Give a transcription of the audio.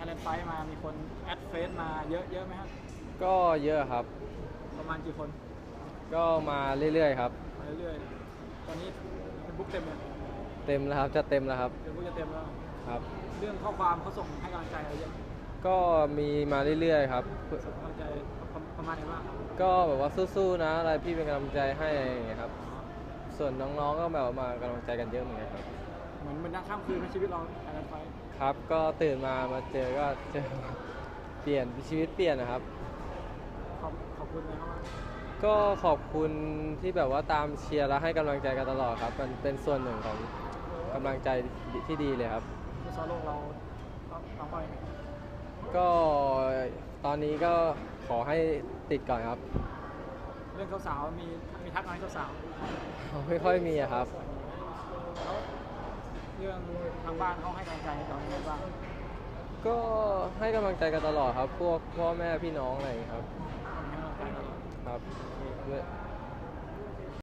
ไทยแลนด์ไฟมามีคนแอดเฟซมาเยอะเยอะไหมครับก็เยอะครับ ประมาณกี่คนก็มาเรื่อยๆครับ มาเรื่อยๆตอนนี้เป็นบุ๊กเต็มเลยเต็มแล้วครับจะเต็มแล้วครับเป็นบุ๊กจะเต็มแล้วครับ เรื่องข้อความเขาส่งให้กำลังใจเราเยอะก็มีมาเรื่อยๆครับ ส่งกำลังใจประประมาณไหนบ้างก็แบบว่าสู้ๆนะอะไรพี่เป็นกำลังใจให้อะไรอย่างเงี้ยครับ ส่วนน้องๆก็แบบว่ามากำลังใจกันเยอะเหมือนกันครับ เหมือนเป็นนักข้ามคืนในชีวิตเราไทยแลนด์ไฟครับ ก็ตื่นมามาเจอก็เจอ เปลี่ยนชีวิตเปลี่ยนนะครับ ขอบขอบคุณนะครับว่าก็ขอบคุณที่แบบว่าตามเชียร์และให้กำลังใจกันตลอดครับ มันเป็นส่วนหนึ่งของกำลังใจที่ดีเลยครับฟุตซอลโลกเราเราเราไปยังไงก็ตอนนี้ก็ขอให้ติดก่อนครับ เรื่องสาวๆมีมีทักมาให้สาวไม่ค่อยมีอะครับๆแล้ว เรื่องทางบ้านเขาให้กำลังใจเรายังไงบ้างก็ให้กำลังใจกันตลอดครับ พวกพ่อแม่พี่น้องอะไรอย่างเงี้ยครับ ให้กำลังใจเราครับ